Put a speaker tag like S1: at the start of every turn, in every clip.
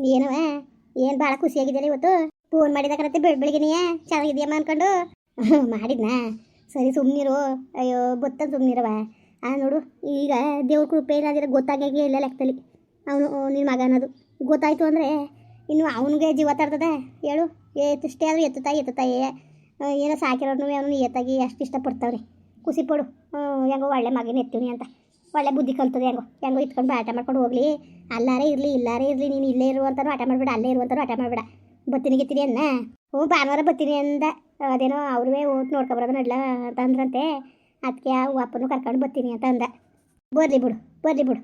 S1: ಏನವ? ಏನು ಭಾಳ ಖುಷಿಯಾಗಿದೆಯಲ್ಲ ಇವತ್ತು? ಫೋನ್ ಮಾಡಿದಾಗತ್ತೆ ಬೆಳ್ ಬೆಳಗ್ಗೆನೆಯ? ಚೆನ್ನಾಗಿದ್ಯಮ್ಮ ಅನ್ಕೊಂಡು? ಮಾಡಿದ್ನಾ. ಸರಿ ಸುಮ್ಮನಿರು ಅಯ್ಯೋ ಗೊತ್ತ ಸುಮ್ಮನಿರವ ಆ, ನೋಡು, ಈಗ ದೇವ್ರ ಕೃಪೆ ಇಲ್ಲದಿರ ಗೊತ್ತಾಗೇ ಇಲ್ಲ ಲೆಕ್ಕದಲ್ಲಿ. ಅವನು ನಿನ್ನ ಮಗ ಅನ್ನೋದು. ಗೊತ್ತಾಯ್ತು ಅಂದರೆ ಇನ್ನು ಅವನಿಗೆ ಜೀವ ತರ್ತದೆ? ಹೇಳು. ಎತ್ತಷ್ಟೇ ಆದರೂ ಎತ್ತುತ್ತಾಯಿ ಎತ್ತುತ್ತಾಯಿ ಏನೋ ಸಾಕಿರೋನು ಅವನು ಎತ್ತಾಗಿ ಅಷ್ಟು ಇಷ್ಟಪಡ್ತಾವ್ರಿ ಖುಷಿ ಪಡು. ಹೆಂಗೋ ಒಳ್ಳೆ ಮಗನ ಎತ್ತೀವಿ ಅಂತ. ಒಳ್ಳೆ ಬುದ್ಧಿ ಕಲ್ತದೆ ಹೆಂಗೋ. ಹೆಂಗೋ ಇಟ್ಕೊಂಡು ಆಟ ಮಾಡ್ಕೊಂಡು ಹೋಗ್ಲಿ. ಅಲ್ಲಾರೇ ಇರಲಿ, ಇಲ್ಲಾರೇ ಇರಲಿ, ನೀನು ಇಲ್ಲೇ ಇರು ಅಂತಾನು ಆಟ ಮಾಡಬೇಡ, ಅಲ್ಲೇ ಇರು ಅಂತಾನು ಆಟ ಮಾಡಬೇಡ. ಬತ್ತೀನಿ ಗಿತ್ತೀನಿ ಅನ್ನ ಹ್ಞೂ, ಭಾನುವಾರ ಬತ್ತೀನಿ ಅಂದ. ಅದೇನೋ ಅವ್ರವೇ ಓಟ್ ನೋಡ್ಕೊಬರೋದು ನಡ್ಲ ಅಂತಂದ್ರಂತೆ ಅದಕ್ಕೆ ಆ ಅಪ್ಪನೂ ಕರ್ಕೊಂಡು ಬತ್ತೀನಿ ಅಂತ ಅಂದ. ಬರ್ಲಿ ಬಿಡು ಬರ್ಲಿ ಬಿಡು.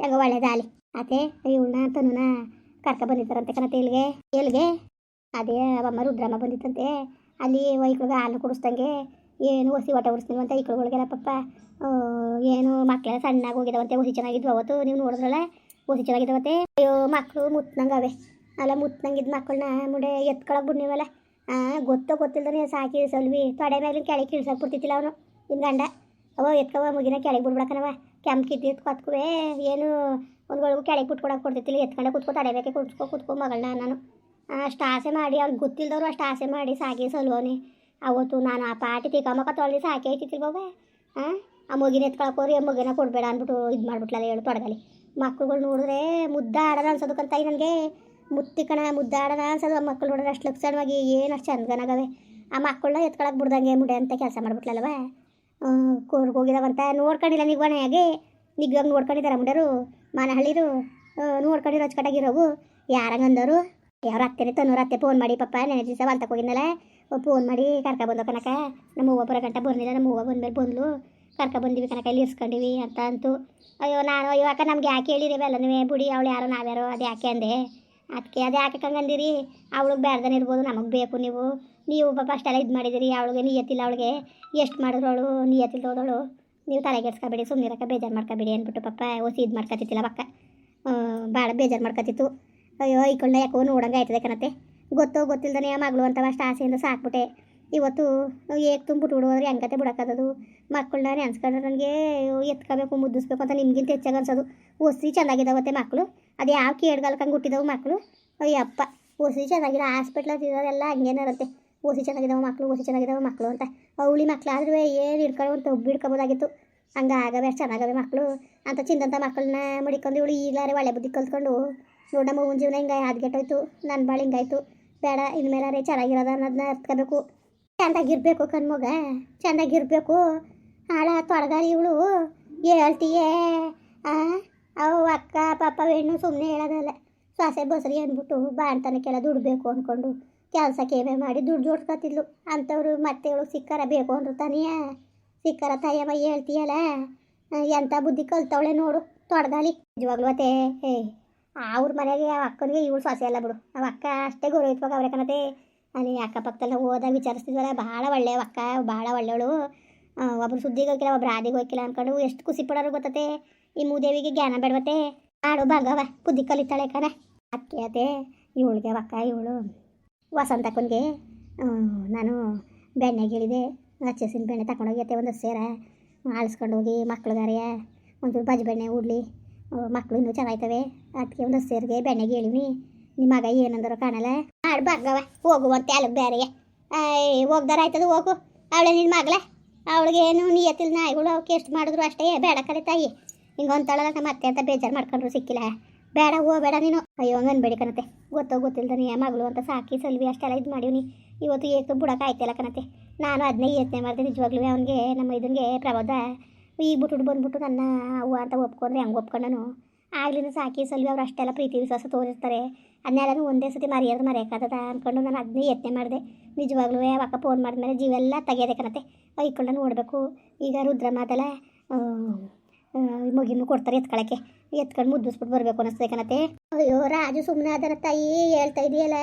S1: ಹೆಂಗೋ ಒಳ್ಳೇದಾಲಿ ಅದೇ ಇವಳನ್ನ ತನುನ ಕರ್ಕ ಬಂದಿದ್ದಾರಂತೆ ಕಣತೆ ಇಲ್ಲಿಗೆ. ಎಲ್ಲಿಗೆ? ಅದೇ, ಅವಮ್ಮ ರುದ್ರಮ್ಮ ಬಂದಿತ್ತಂತೆ. ಅಲ್ಲಿ ವೈಕ್ಳಿಗೆ ಹಾಲು ಕುಡಿಸ್ದಂಗೆ ಏನು ಹೊಸಿ ಹೊಟ್ಟೆ ಈ ಈಕಳುಗಳಿಗೆಲ್ಲ ಪಪ್ಪ ಏನು ಮಕ್ಕಳೆಲ್ಲ ಸಣ್ಣಾಗಿ ಹೋಗಿದಾವಂತೆ, ಹೊಸಿ ಚೆನ್ನಾಗಿದ್ವು ಅವತ್ತು, ನೀವು ನೋಡಿದ್ರಲ್ಲ, ಹೊಸಿ ಚೆನ್ನಾಗಿದ್ದಾವಂತೆ ಅಯ್ಯೋ ಮಕ್ಕಳು ಮುತ್ನಂಗವೆ. ಅಲ್ಲ ಮುತ್ನಂಗಿದ್ದ ಮಕ್ಕಳನ್ನ ಮುಡೆ ಎತ್ಕೊಳಕ್ ಬಿಡ್ನಿವಲ್ಲ? ಗೊತ್ತೋ ನೀವು ಸಾಕಿ ಸಲ್ವಿ, ತೊಡೆ ಮೇಲೆ ಕೆಳಗೆ ಕಿಳ್ಸಕ್ಕೆ ಬಿಡ್ತಿತ್ತಿಲ್ಲ ಅವನು ನಿಮ್ಮ ಗಂಡ. ಅವ ಎತ್ಕವ ಮುಗಿನ ಕೆಳಗೆ ಬಿಡ್ಬಿಡಕನವ ಕಿತ್ತಿ ಕೊತ್ಕುವೆ, ಏನು ಒಂದ್ಗಳಿಗೂ ಕೆಳಗೆ ಬಿಟ್ಕೊಡಕ್ಕೆ ಕೊಡ್ತಿತ್ತಿಲ್ಲ ಎತ್ಕೊಂಡೆ ಕೂತ್ಕೊ, ತಡೆ ಬೇಕೆ ಕುತ್ಕೊ, ಕೂತ್ಕೊ ಮಗಳನ್ನ ನಾನು. ಅಷ್ಟು ಆಸೆ ಮಾಡಿ, ಅವ್ನಿಗೆ ಗೊತ್ತಿಲ್ದವ್ರು ಅಷ್ಟು ಆಸೆ ಮಾಡಿ ಸಾಕಿ ಸಲ್ವನಿ ಅವತ್ತು ನಾನು ಆ ಪಾಟಿ ತಿಕ್ಕಮ್ಮಕ್ಕ ತೊಳೆದು ಐತಿತ್ತಿಲ್ ಐತಿತ್ತಿಲ್ವೇ ಹಾಂ ಆ ಮಗಿನ ಎತ್ಕೊಳಕೋರಿ ಆ ಮಗಿನ ಕೊಡಬೇಡ ಅಂದ್ಬಿಟ್ಟು ಇದು ಮಾಡ್ಬಿಟ್ಲಲ್ಲ ಹೇಳು ತೊಡಗಲಿ. ಮಕ್ಳುಗಳು ನೋಡಿದ್ರೆ ಮುದ್ದಾಡದ ಅನ್ಸೋದಕ್ಕಂತ ನನಗೆ. ಮುತ್ತಿಕಣ ಮುದ್ದಾಡದ ಅನ್ಸೋದು. ಆ ಮಕ್ಳು ನೋಡಿದ್ರೆ ಅಷ್ಟು ಲಕ್ಷಣವಾಗಿ ಏನು ಅಷ್ಟು ಚಂದಗನಾಗವೆ ಆ ಮಕ್ಕಳನ್ನ ಎತ್ಕೊಳಕ್ಕೆ ಬಿಡ್ದಂಗೆ ಮುಡೆ ಅಂತ ಕೆಲಸ ಮಾಡ್ಬಿಟ್ಲಲ್ವ ಹೋಗಿದಾವಂತ. ನೋಡ್ಕೊಂಡಿಲ್ಲ ನೀವು ಮನೆಯಾಗೆ ನಿಗ್ಗಾಗ ನೋಡ್ಕೊಂಡಿದ್ದಾರೆ ಮುಂಡರು. ಮಾನಹಳ್ಳಿರು. ನೋಡ್ಕೊಂಡಿರೋ ಅಚ್ಚುಕಟ್ಟಾಗಿರೋವು ಯಾರಂಗಂದವರು ಯಾರು ಅತ್ತೆನೆ ತನ್ನೂರ ಅತ್ತೆ ಫೋನ್ ಮಾಡಿ, ಪಪ್ಪ ನೆನೆ ದಿವಸ ಹೊಲ್ತಕ್ಕೆ ಹೋಗಿದ್ನಲ್ಲ. ಫೋನ್ ಮಾಡಿ ಕರ್ಕ ಬಂದ ಕನಕ ನಮ್ಮ ಅವ್ವ ಬರೋ ಗಂಟ ಬರ್ಲಿಲ್ಲ, ನಮ್ಮ ಅವ್ವ ಬಂದ್ಮೇಲೆ ಬಂದ್ಲು. ಕರ್ಕ ಬಂದಿವಿ ಕನಕ ಇಲ್ಲಿ ಇರ್ಸ್ಕೊಂಡಿವಿ ಅಂತ ಅಂತು. ಅಯ್ಯೋ ನಾನು, ಅಯ್ಯೋ ಅಕ್ಕ ನಮ್ಗೆ ಯಾಕೆ ಹೇಳಿರಿವೆ ಅಲ್ಲ ನೀವೇ ಬುಡಿ, ಅವಳು ಯಾರೋ ನಾವ್ಯಾರೋ, ಅದು ಯಾಕೆ ಅಂದೆ? ಅದಕ್ಕೆ ಅದು ಯಾಕೆ ಕಂಗಂದಿರಿ ಅವಳಿಗೆ ಬೇಡ್ದನೆ ಇರ್ಬೋದು, ನಮಗೆ ಬೇಕು ನೀವು. ನೀವು ಪಾಪ ಅಷ್ಟೆಲ್ಲ ಇದು ಮಾಡಿದಿರಿ, ಅವಳಿಗೆ ನೀಯತ್ತಿಲ್ಲ ಅವಳಿಗೆ. ಎಷ್ಟು ಮಾಡಿದ್ರು ಅವಳು? ನಿಯತ್ತಿಲ್ದೋದವಳು ನೀವು ತಲೆಗೆಡ್ಸ್ಕೊಬೇಡಿ ಸುಮ್ಮನಿರಕ್ಕ ಬೇಜಾರು ಮಾಡ್ಕೊಬೇಡಿ ಅಂದ್ಬಿಟ್ಟು ಪಪ್ಪ ಓಸಿ ಇದು ಮಾಡ್ಕೊತಿತ್ತಿಲ್ಲ ಪಕ್ಕ ಭಾಳ ಬೇಜಾರು ಮಾಡ್ಕೊತಿತ್ತು. ಅಯ್ಯೋ ಇಕೊಂಡ ಯಾಕೋ ನೋಡಂಗೆ ಆಯ್ತದೆ ಕಣತೆ ಗೊತ್ತೋ ಗೊತ್ತಿಲ್ದನೆ ಮಗಳು ಅಂತ ಅಷ್ಟು ಆಸೆಯಿಂದ ಸಾಕ್ಬಿಟ್ಟೆ. ಇವತ್ತು ಏಕ್ ತುಂಬಿಟ್ಟು ಬಿಡೋದ್ರೆ ಹೆಂಗತೆ ಬಿಡೋಕ್ಕದು ಮಕ್ಕಳನ್ನ ನೆನ್ಸ್ಕೊಂಡ್ರೆ ನನಗೆ ಎತ್ಕೋಬೇಕು, ಮುದ್ದಿಸ್ಬೇಕು ಅಂತ ನಿಮ್ಗಿಂತ ಹೆಚ್ಚಾಗಿ ಅನ್ಸೋದು. ಒಸಿ ಚೆನ್ನಾಗಿದ್ದಾವತ್ತೆ ಮಕ್ಕಳು ಅದು ಯಾವ ಕೇಡ್ಗಾಲಕ್ಕಂಗೆ ಹುಟ್ಟಿದವು ಮಕ್ಕಳು ಅಯ್ಯಪ್ಪ ಒಸಿ ಚೆನ್ನಾಗಿದೆ. ಹಾಸ್ಪಿಟ್ಲಲ್ಲಿ ಇರೋದೆಲ್ಲ ಹಂಗೇನಿರುತ್ತೆ ಒಸಿ ಚೆನ್ನಾಗಿದ್ದಾವೆ ಮಕ್ಕಳು ಓಸಿ ಚೆನ್ನಾಗಿದ್ದಾವೆ ಮಕ್ಕಳು ಅಂತ. ಅವಳಿ ಮಕ್ಕಳಾದ್ರೂ ಏನು ಹಿಡ್ಕೊಳ್ಳೋ ಒಂದು ಒಬ್ಬ ಹಿಡ್ಕೊಬೋದಾಗಿತ್ತು. ಹಂಗೆ ಆಗವೆ ಚೆನ್ನಾಗವೆ ಮಕ್ಕಳು ಅಂತ ಚಿಂತಂತ ಮಕ್ಕಳನ್ನ ಮಡಿಕೊಂಡು ಇವಳು ಈಗಲಾರೆ ಒಳ್ಳೆ ಬುದ್ಧಿ ಕಲ್ತ್ಕೊಂಡು ನೋಡಮ್ಮ ಮುಂಜೀವನ ಜೀವನ ಹಿಂಗೆ ಹದ್ಗೆಟ್ಟೋಯ್ತು ನನ್ನ ಬಾಳು ಹಿಂಗಾಯ್ತು. ಬೇಡ ಇನ್ಮೇಲಾರೆ ಚೆನ್ನಾಗಿರೋದ ಅನ್ನೋದನ್ನ ಅರ್ತ್ಕೋಬೇಕು. ಚೆಂದಾಗಿರ್ಬೇಕು ಕಣ್ಮಗ, ಚೆಂದಾಗಿರ್ಬೇಕು. ಹಾಳ ತೊಡಗಾರಿ ಇವಳು. ಹೇಳ್ತೀಯೇ? ಅವು ಅಕ್ಕ, ಪಾಪ ಹೆಣ್ಣು ಸುಮ್ಮನೆ ಹೇಳೋದಲ್ಲ. ಸ್ವಾಸೆ ಬಸರಿ ಅಂದ್ಬಿಟ್ಟು ಬಾಣ್ತನಕ್ಕೆಲ್ಲ ದುಡ್ಬೇಕು ಅಂದ್ಕೊಂಡು ಕೆಲಸ ಕೇಮೆ ಮಾಡಿ ದುಡ್ಡು ಜೋಡ್ಸ್ಕೊತಿದ್ಲು. ಅಂಥವ್ರು ಮತ್ತೆ ಇವಳು ಸಿಕ್ಕರ ಬೇಕು ಅಂದ್ರು ತಾನೆಯಾ ಸಿಕ್ಕರ ತಾಯಮ್ಮ ಹೇಳ್ತೀಯಲ್ಲ, ಎಂಥ ಬುದ್ಧಿ ಕಲ್ತವಳೆ ನೋಡು, ತೊಡಗಾಲಿ. ನಿಜವಾಗ್ಲೂ ಅತ್ತೆ. ಏ ಅವ್ರ ಮನೆಗೆ ಆ ಅಕ್ಕನಿಗೆ ಇವಳು ಸೊಸೆ ಅಲ್ಲ ಬಿಡು. ಅವ ಅಕ್ಕ ಅಷ್ಟೇ ಗೌರವಿತ್ವಾಗ ಅವ್ರೆ ಕಣತೆ. ಅಲ್ಲಿ ಅಕ್ಕಪಕ್ಕದಲ್ಲಿ ಹೋದಾಗ ವಿಚಾರಿಸ್ತಿದ್ವಲ್ಲ, ಭಾಳ ಒಳ್ಳೆ ಅಕ್ಕ, ಭಾಳ ಒಳ್ಳೆಯವಳು ಒಬ್ರು ಸುದ್ದಿಗೆ ಹೋಗಿಲ್ಲ ಒಬ್ರು ಆದಿಗೆ ಹೋಗಿಲ್ಲ ಅನ್ಕೊಂಡು ಎಷ್ಟು ಖುಷಿ ಪಡೋರು ಗೊತ್ತತೆ. ಈ ಮೂದೇವಿಗೆ ಜ್ಞಾನ ಬೇಡವತ್ತೆ ಆಡು ಭಾಗವ ಬುದ್ಧಿ ಕಲಿತಾಳೆ ಕಣ. ಅಕ್ಕೆ ಅತೆ ಇವಳಿಗೆ ಅಕ್ಕ, ಇವಳು. ವಸಂತಕ್ಕನಿಗೆ ನಾನು ಬೆಣ್ಣೆ ಹೇಳಿದೆ. ಹಚ್ಚಸಿನ ಬೆಣ್ಣೆ ತಗೊಂಡೋಗಿ ಅತ್ತೆ ಒಂದು ಸೇರ ಆಳಿಸ್ಕೊಂಡು ಹೋಗಿ ಮಕ್ಳಿಗಾರ್ಯ ಒಂಚೂರು ಬಜ್ ಬೆಣ್ಣೆ, ಉಡ್ಲಿ. ಮಕ್ಕಳು ಚೆನ್ನಾಗ್ತವೆ ಅದಕ್ಕೆ ಒಂದು ಸೇರಿಗೆ ಬೆಣ್ಣೆಗೆ ಹೇಳಿವಿ ನಿಮ್ಮ ಮಗ ಏನಂದ್ರು ಕಾಣಲ್ಲ. ಆಡು ಬಗ್ಗವ ಹೋಗುವಂತೆ ಅಲ್ಲಿಗೆ ಬೇರೆ ಹೋಗ್ದಾರ ಆಯ್ತದ, ಹೋಗು. ಅವಳೆ ನಿನ್ನ ಮಗಳ. ಅವಳಿಗೆ ಏನು ನಿಯತ್ತಿಲ್ಲ ನಾಯಿಗಳು ಅವ್ಕೆ ಎಷ್ಟು ಮಾಡಿದ್ರು ಅಷ್ಟೇ. ಬೇಡ ಕಲೆ ತಾಯಿ. ಹಿಂಗೆ ಅಂತಾಳಲ್ಲ, ನಮ್ಮ ಅತ್ತೆ ಅಂತ ಬೇಜಾರು ಮಾಡ್ಕೊಂಡ್ರು ಸಿಕ್ಕಿಲ್ಲ. ಬೇಡ, ಹೋಗಬೇಡ ನೀನು. ಅಯ್ಯೋ, ಹಂಗೆ ಅನ್ಬೇಡಿ ಕಣತೆ. ಗೊತ್ತೋ ಗೊತ್ತಿಲ್ದನೆ ಮಗಳು ಅಂತ ಸಾಕಿ ಸಲ್ವಿ ಅಷ್ಟೆಲ್ಲ ಇದು ಮಾಡೀವಿ ಇವತ್ತು ಏತು ಬುಡಕ್ಕೆ ಆಯ್ತಲ್ಲ ಕಣತೆ. ನಾನು ಅದನ್ನೇ ಯೋಚನೆ ಮಾಡಿದೆ ನಿಜವಾಗ್ಲೂ ಅವನಿಗೆ, ನಮ್ಮ ಇದನ್ಗೆ ಪ್ರಬೋಧ ಈಗ ಬಿಟ್ಟು ಬಂದ್ಬಿಟ್ಟು ನನ್ನ ಅವ್ವ ಅಂತ ಒಪ್ಕೊಂಡ್ರೆ ಹೆಂಗೆ ಒಪ್ಕೊಂಡನು? ಆಗ್ಲಿಂದ ಸಾಕಿ ಸಲ್ವಿ ಅವ್ರು ಅಷ್ಟೆಲ್ಲ ಪ್ರೀತಿ ವಿಶ್ವಾಸ ತೋರಿಸ್ತಾರೆ. ಅದನ್ನೆಲ್ಲನೂ ಒಂದೇ ಸತಿ ಮರೆಯೋದು ಮರೆಯೋಕ್ಕಾಗದ ಅಂದ್ಕೊಂಡು ನಾನು ಅದನ್ನೇ ಯತ್ನೆ ಮಾಡಿದೆ. ನಿಜವಾಗ್ಲೂ ಯಾವಾಗ ಫೋನ್ ಮಾಡಿದ್ಮೇಲೆ ಜೀವೆಲ್ಲ ತೆಗೆಯೋದಕ್ಕನತ್ತೆ ಕಣತೆ ಐಕೊಂಡು ನೋಡಬೇಕು. ಈಗ ರುದ್ರ ಮಾತಲ್ಲ ಮುಗಿನು ಕೊಡ್ತಾರೆ ಎತ್ಕೊಳಕ್ಕೆ. ಎತ್ಕೊಂಡು ಮುದ್ದಿಸ್ಬಿಟ್ಟು ಬರಬೇಕು ಅನ್ನಿಸ್ತದೆ ಅಯ್ಯೋ, ರಾಜು ಸುಮ್ಮನೆ ಅದನ ತಾಯಿ ಹೇಳ್ತಾ ಇದೆಯಲ್ಲ.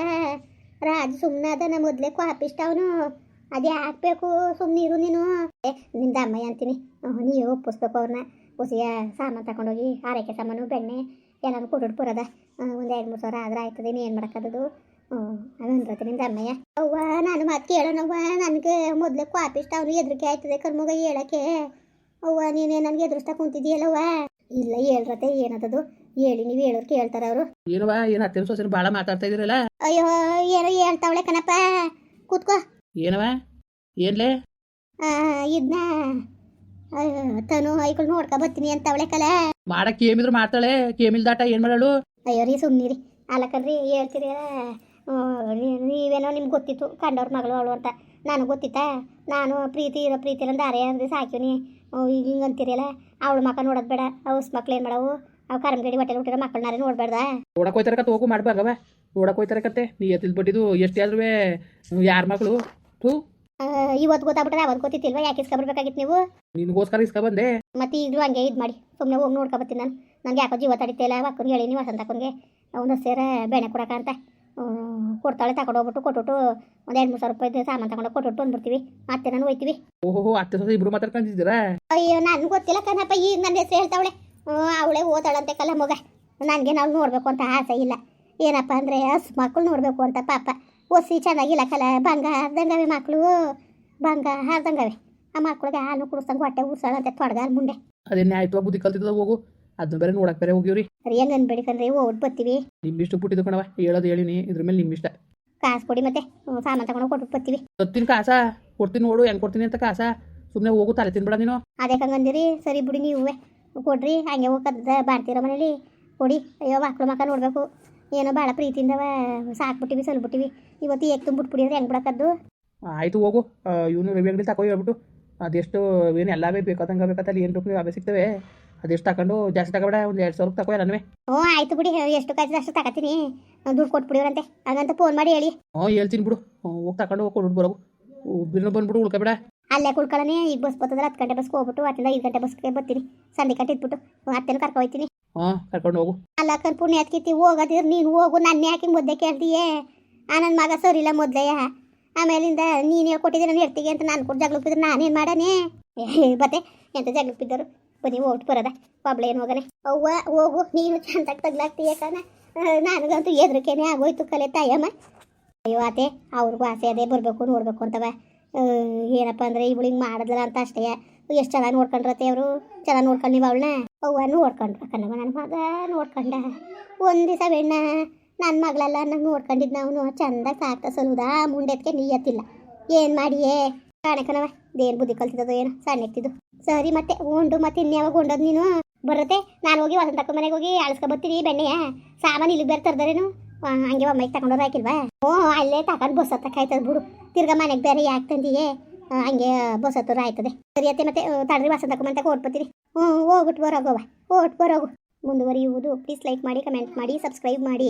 S1: ರಾಜು ಸುಮ್ಮನೆ ಅದನ ಮೊದಲೇ ಕಾಪಿಷ್ಟ ಅವನು ಅದೇ ಹಾಕ್ಬೇಕು ಸುಮ್ಮನೆ ಇರು ನೀನು. ನಿಂದ ಅಮ್ಮಯ್ಯ ಅಂತೀನಿ. ನೀವು ಪುಸ್ತಕವನ್ನ ಒಪ್ಪಿಸ್ಬೇಕು ಅವ್ರನ್ನ. ಹೊಸಿಯ ಸಾಮಾನು ತಗೊಂಡೋಗಿ ಆರೈಕೆ ಸಾಮಾನು ಬೆಣ್ಣೆ ಎಲ್ಲಾನು ಕೊಟ್ಟು ಬರೋದ ಒಂದು ಎರಡು ಮೂರು ಸಾವಿರ ಆದ್ರೆ ಆಯ್ತದೆ ಏನು ಮಾಡೋಕ್ಕದು ಹ್ಞೂ ಅದನ್ರತ್ತೆ ನಿಂದ ಅಮ್ಮಯ್ಯ. ಅವ್ವ ನಾನು ಮತ್ತೆ ಕೇಳೋಣವ್ವ. ನನಗೆ ಮೊದಲೇ ಕಾಪಿಷ್ಟ ಅವನು ಎದುರಿಕೆ ಆಯ್ತದೆ ಕರ್ಮಗ ಹೇಳಕ್ಕೆ. ಅವ್ವ ನೀನೇ ನನಗೆ ಎದುರಿಸ್ತಾ ಕುಂತಿದ್ದೀಯಲ್ಲವ್ವ? ಇಲ್ಲ ಹೇಳ್ರತೆ ಏನದದು ಹೇಳಿ ನೀವು ಹೇಳೋರು ಕೇಳ್ತಾರ ಅವರು.
S2: ಏನವ ಏನು ಹತ್ತಿರ ಸೊಸೆ ಭಾಳ ಮಾತಾಡ್ತಾ ಇದ್ರಲ್ಲ?
S1: ಅಯ್ಯೋ ಏನೋ ಹೇಳ್ತಾವಳೆ ಕಣಪ್ಪ. ಕೂತ್ಕೋ.
S2: ಏನವ? ಏನ್ಲೇ?
S1: ಆ, ಇದ್ನ? ಅಯ್ಯೋ, ತನು ಐಗಳು ನೋಡ್ಕೊ ಬರ್ತೀನಿ ಅಂತವಳೆ ಕಲ.
S2: ಮಾಡಕ್ ಕೇಮಿದ್ರು ಮಾಡ್ತಾಳೆ? ಕೇಮಿಲ್ದಾಟ ಏನ್ ಮಾಡಳು?
S1: ಅಯ್ಯೋ ರೀ ಸುಮ್ಮನಿರಿ ಅಲ್ಲಕನ್ರಿ ಹೇಳ್ತೀರಿ ನೀವೇನೋ ನಿಮ್ಗೆ ಗೊತ್ತಿತ್ತು ಕಂಡವ್ರ ಮಗಳು ಅವಳು ಅಂತ. ನನಗೆ ಗೊತ್ತಿತ್ತಾ? ನಾನು ಪ್ರೀತಿ ಇರೋ ಪ್ರೀತಿ ಇರೋ ದಾರೆ ಅಂದ್ರೆ ಸಾಕಿವ್ನಿ ಈಗ ಹಿಂಗೆ ಅಂತೀರಲ್ಲ? ಅವಳ ಮಕ್ಕ ನೋಡೋದು ಬೇಡ. ಅವಸ್ ಮಕ್ಳು ಏನು ಮಾಡವು? ಅವು ಕರಮಗಡಿ ಹೊಟ್ಟೆ ಹುಟ್ಟಿರೋ ಮಕ್ಕಳನ್ನಾರೇ ನೋಡ್ಬೇಡ್ದ?
S2: ನೋಡಕ್ ಹೋಯ್ತಾರ ಕತ್ ಹೋಗು ಮಾಡ್ಬಾರ್ದವ. ನೋಡಕ್ ಹೋಯ್ತಾರ ಕತ್ತೆ ನೀ ಎತ್ತಿದ್ ಬಿಟ್ಟಿದ್ದು ಎಷ್ಟೇ ಆದ್ರೂ ಯಾರ ಮಗಳು ತೂ.
S1: ಇವತ್ತು ಗೊತ್ತಾಗ್ಬಿಟ್ರೆ ಅವತ್ತು ಗೊತ್ತಿತ್ತಿಲ್ವಾ? ಯಾಕೆ ಇಸ್ಕೊಬರ್ಬೇಕಾಗಿತ್ತು ನೀವು?
S2: ನಿನ್ಗೋಸ್ಕರ ಇಸ್ಕ ಬಂದೆ
S1: ಮತ್ತೆ ಈಗಲೂ ಹಂಗೆ ಇದು ಮಾಡಿ. ಸುಮ್ಮನೆ ಹೋಗಿ ನೋಡ್ಕೊಬತ್ತೀನಿ ನಾನು. ನನಗೆ ಯಾಕೋ ಜೀವ ತಡಿತಿಲ್ಲ ಅಕ್ಕನಿಗೆ ಹೇಳಿ ನೀವು ವಸಂತ ಅಕ್ಕನಿಗೆ. ಒಂದು ಸೇರ ಬೇಣೆ ಕೊಡಕ ಅಂತ. ಕೊಡ್ತಾಳೆ. ತಗೊಂಡು ಹೋಗ್ಬಿಟ್ಟು ಕೊಟ್ಬಿಟ್ಟು ಒಂದು ಎರಡು ಮೂರು ಸಾವಿರ ರೂಪಾಯಿ ಸಾಮಾನು ತಗೊಂಡು ಕೊಟ್ಬಿಟ್ಟು ಬಂದ್ಬಿಡ್ತೀವಿ. ಮತ್ತೆ ನಾನು ಹೋಯ್ತೀವಿ.
S2: ಓಹೋ ಅತ್ತೆ ಸೊಸೆ ಇಬ್ರು ಮಾತಾಡ್ಕೊಂಡಿದ್ದೀರಾ
S1: ಅಯ್ಯೋ ನನಗೆ ಗೊತ್ತಿಲ್ಲ ಕಣಪ್ಪ. ಈ ನನ್ನ ಹೆಸರು ಹೇಳ್ತಾವಳೆ. ಅವಳೆ ಓದಾಳಂತೆ ಕಲ್ಲ ಮಗ. ನನಗೆ ನಾವು ನೋಡಬೇಕು ಅಂತ ಆಸೆ ಇಲ್ಲ. ಏನಪ್ಪ ಅಂದರೆ ಹಸ್ ಮಕ್ಕಳು ನೋಡಬೇಕು ಅಂತ ಪಾಪ. ಒಸಿ ಚೆನ್ನಾಗಿಲ್ಲ ಕಲ ಬಂಗ ಹಾರ್ದಂಗವೆ ಮಕ್ಕಳು ಬಂಗ ಹಾರ್ದಂಗವೆ. ಆ ಮಕ್ಳಿಗೆ ಹಾಲು ಕುಡಿಸ್ದಂಗೆ ಹೊಟ್ಟೆ ಉರ್ಸಾಳ ಅಂತ ತೊಡಗಾಲ್ ಮುಂದೆ.
S2: ಅದೇ ನ್ಯಾಯತ್ವ ಬುದ್ಧಿ ಕಲ್ತಿದ್ದ ಹೋಗು. ಅದನ್ನ ಬೇರೆ ನೋಡಕ್ ಬೇರೆ ಹೋಗಿವ್ರಿ.
S1: ಸರಿ ಹೆಂಗೆ ಅನ್ಬೇಡಿ ಕಣ್ರಿ ಓಡ್ ಬರ್ತೀವಿ
S2: ನಿಮ್ಮಿಷ್ಟ ಪುಟ್ಟಿದ್ದು ಕಣವ ಹೇಳೋದು ಹೇಳಿನಿ ಇದ್ರ ಮೇಲೆ ನಿಮ್ಮಿಷ್ಟ.
S1: ಕಾಸು ಕೊಡಿ ಮತ್ತೆ. ಸಾಮಾನ್ ಸಾಮಾನು ತಗೊಂಡು ಕೊಟ್ಟು ಬರ್ತೀವಿ
S2: ಗೊತ್ತಿನ ಕಾಸ. ಕೊಡ್ತೀನಿ ನೋಡು ಹೆಂಗ್ ಕೊಡ್ತೀನಿ ಅಂತ ಕಾಸ. ಸುಮ್ಮನೆ ಹೋಗು ತಲೆ ತಿನ್ಬೇಡ ನೀನು.
S1: ಅದೇ ಹಂಗಂದಿರಿ ಸರಿ ಬಿಡಿ ನೀವೇ ಕೊಡ್ರಿ ಹಂಗೆ ಹೋಗದ ಬಾಡ್ತೀರ ಮನೇಲಿ. ಕೊಡಿ. ಅಯ್ಯೋ ಮಕ್ಳು ಮಕ್ಕ ನೋಡಬೇಕು. ಏನೋ ಭಾಳ ಪ್ರೀತಿಯಿಂದವ ಸಾಕ್ಬಿಟ್ಟಿವಿ ಸಲ್ಬಿಟ್ಟಿವಿ. ಇವತ್ತು ಏಕ್ ತುಂಬಿಟ್ಬಿಡಿ ಅಂದ್ರೆ ಹೆಂಗೆ ಬಿಡಕ್ಕದ್ದು
S2: ಆಯ್ತು ಹೋಗು ಇವನು ರವಿ ಅಂಗಡಿ ತಗೋ ಹೇಳ್ಬಿಟ್ಟು. ಅದೆಷ್ಟು ಏನು ಎಲ್ಲ ಬೇಕಾದಂಗೆ ಬೇಕತ್ತಲ್ಲಿ ಏನು ಬೇಕು ಅವೇ ಸಿಗ್ತವೆ. ಅದೆಷ್ಟು ತಗೊಂಡು ಜಾಸ್ತಿ ತಗೋಬೇಡ ಒಂದು ಎರಡು ಸಾವಿರ ತಗೋ ಎಲ್ಲನೂ
S1: ಹ್ಞೂ ಆಯ್ತು ಬಿಡಿ ಎಷ್ಟು ಕಾಯ್ತದೆ ಅಷ್ಟು ತಗೋತೀನಿ ದುಡ್ಡು ಕೊಟ್ಬಿಡಿವ್ರಂತೆ ಹಂಗಂತ ಫೋನ್ ಮಾಡಿ ಹೇಳಿ.
S2: ಹ್ಞೂ ಹೇಳ್ತೀನಿ ಬಿಡು. ಹೋಗಿ ತಗೊಂಡು ಹೋಗಿ ಕೊಡ್ಬಿಟ್ಟು ಬರೋಗು. ಬಿರ್ನ ಬಂದ್ಬಿಡು ಉಳ್ಕೊಬೇಡ.
S1: ಅಲ್ಲೇ ಕುಳ್ಕೊಳ್ಳನೆ ಈಗ ಬಸ್ ಬರ್ತದ್ರೆ ಹತ್ತು ಗಂಟೆ ಬಸ್ಗೆ ಹೋಗ್ಬಿಟ್ಟು ಹತ್ತಿಂದ ಐದು ಗಂಟೆ ಬಸ್ಗೆ ಬರ್ತೀನಿ ಸಂಧಿ ಕಟ್ಟಿ ಇಟ್ಬಿಟ್ಟು ಹತ್ತೇನು ಕರ್ಕೊ ಹೋಗ್ತೀನಿ
S2: ಹ್ಞೂ ಕರ್ಕೊಂಡು ಹೋಗು.
S1: ಅಲ್ಲ ಕಣ್ ಪುಣ್ಯ ಹತ್ಕಿತಿ ಹೋಗೋದಿರ್ ನೀನು ಹೋಗು ನನ್ನ ಯಾಕೆ ಮುದ್ದೆ ಕೇಳ್ತೀಯೇ? ಆ ನನ್ನ ಮಗ ಸರಿಲ್ಲ ಮೊದ್ಲೆಯ ಆಮೇಲಿಂದ ನೀನು ಹೇಳ್ಕೊಟ್ಟಿದ್ದೆ ನಾನು ಹೇಳ್ತೀಗೆ ಅಂತ ನಾನು ಕೂಡ ಜಗಳ ಬಿದ್ದರೆ ನಾನೇನು ಮಾಡಾನೆ ಬತ್ತೆ ಎಂತ ಜಗಳ ಬಿದ್ದರು? ಬನ್ನಿ ಹೋಗ್ಬಿಟ್ಟು ಬರೋದ? ಒಬ್ಳೆ ಏನು ಹೋಗನೆ ಅವ್ವ, ಹೋಗು, ನೀನು ಚಂದಾಗಿ ತಗ್ಲಾಗ್ತೀಯ ಕಣ. ನನಗಂತೂ ಎದ್ರಿಕೆನೆ ಆಗೋಯ್ತು ಕಲೆ ತಾಯಮ್ಮ. ಅಯ್ಯೋ ಅದೇ ಅವ್ರಿಗೂ ಆಸೆ ಅದೇ, ಬರಬೇಕು, ನೋಡಬೇಕು ಅಂತವ. ಏನಪ್ಪ ಅಂದರೆ, ಇವಳು ಹಿಂಗೆ ಮಾಡಿದ್ಲ ಅಂತ ಅಷ್ಟೇ. ಎಷ್ಟು ಚೆನ್ನಾಗಿ ನೋಡ್ಕೊಂಡ್ರತ್ತೆ ಅವರು? ಚೆನ್ನಾಗಿ ನೋಡ್ಕೊಂಡು ನೀವು ಅವಳನ್ನ ಅವ್ವ ನೋಡ್ಕೊಂಡ್ರ ಕಣವ ನನ್ನ ಮಗ ನೋಡ್ಕೊಂಡ. ಒಂದು ದಿವಸ ಬೆಣ್ಣ ನನ್ನ ಮಗಳೆಲ್ಲ ನಂಗೆ ನೋಡ್ಕೊಂಡಿದ್ನ ಅವನು. ಚಂದಾಗಿ ಸಾಕ್ತ ಸಲುದ ಮುಂಡೆತ್ಗೆ ನೀಯತ್ತಿಲ್ಲ ಏನು ಮಾಡಿಯೇ? ಕಾಣಕನವ ದೇನ್ ಬುದ್ಧಿ ಕಲ್ತಿದ್ದದು ಏನು, ಸಣ್ಣ ಸರಿ ಮತ್ತೆ ಉಂಡು ಮತ್ತೆ ಇನ್ಯಾವಾಗ ಉಂಡೋದು ನೀನು? ಬರುತ್ತೆ? ನಾನು ಹೋಗಿ ವಸಂತಕ್ಕ ಮನೆಗೆ ಹೋಗಿ ಅಳಿಸ್ಕೊ ಬರ್ತೀನಿ ಬೆಣ್ಣೆಯ. ಸಾಮಾನು ಇಲ್ಲಿಗೆ ಬೇರೆ ತರ್ದಾರೇನು? ಹಂಗೆ ಒಮ್ಮೆಗೆ ತಗೊಂಡೋರು ಹಾಕಿಲ್ವಾ ಓ, ಅಲ್ಲೇ ತಗೊಂಡು ಬಸ್ ಹತ್ತಕ್ಕೆ ಆಯ್ತದ ಬಿಡು. ತಿರ್ಗಾ ಮನೆಗೆ ಬೇರೆ ಯಾಕೆ ತಂದಿಯೇ? ಹಂಗೆ ಬಸ್ ಆಯ್ತದೆ. ಸರಿ ಅತ್ತೆ ಮತ್ತೆ ಆ, ತಡ್ರಿ ವಸಂತಕ್ಕ ಮನೆಗೆ ಓಡ್ಬತ್ತೀನಿ ಹ್ಞೂ ಹೋಗ್ಬಿಟ್ಟು ಬರೋಗವ ಓಟ್ ಬರೋಗು. ಮುಂದುವರಿಯುವುದು. ಪ್ಲೀಸ್ ಲೈಕ್ ಮಾಡಿ ಕಮೆಂಟ್ ಮಾಡಿ ಸಬ್ಸ್ಕ್ರೈಬ್ ಮಾಡಿ.